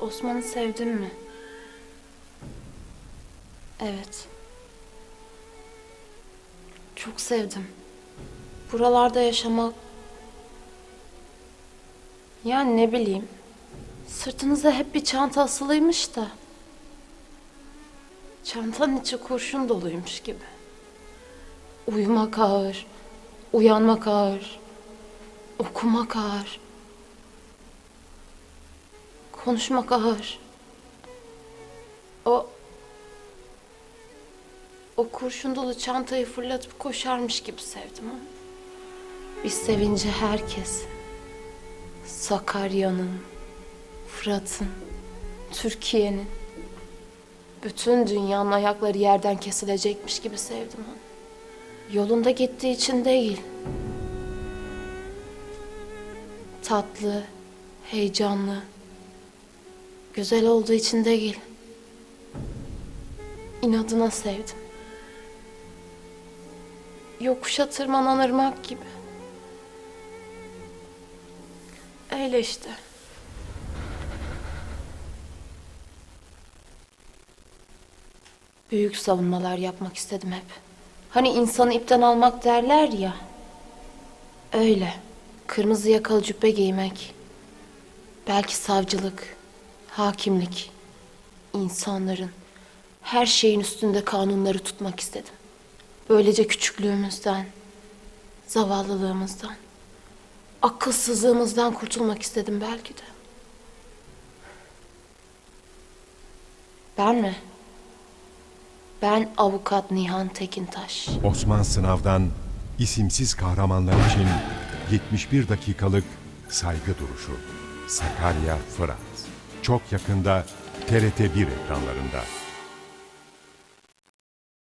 Osman'ı sevdin mi? Evet. Çok sevdim. Buralarda yaşamak... Yani ne bileyim. Sırtınıza hep bir çanta asılıymış da. Çantanın içi kurşun doluymuş gibi. Uyumak ağır, uyanmak ağır, okumak ağır, konuşmak ağır. O o kurşun dolu çantayı fırlatıp koşarmış gibi sevdim onu. Bir sevinci herkes. Sakarya'nın, Fırat'ın, Türkiye'nin, bütün dünyanın ayakları yerden kesilecekmiş gibi sevdim onu. Yolunda gittiği için değil. Tatlı, heyecanlı, güzel olduğu için değil. İnadına sevdim. Yokuşa tırmanan ırmak gibi. Öyle işte. Büyük savunmalar yapmak istedim hep. Hani insanı ipten almak derler ya. Öyle. Kırmızı yakalı cübbe giymek. Belki savcılık, hakimlik. insanların, her şeyin üstünde kanunları tutmak istedim. Böylece küçüklüğümüzden, zavallılığımızdan, akılsızlığımızdan kurtulmak istedim belki de. Ben mi? Ben avukat Nihan Tekintaş. Osman Sınav'dan isimsiz kahramanlar için 71 dakikalık saygı duruşu. Sakarya Fırat. Çok yakında TRT 1 ekranlarında.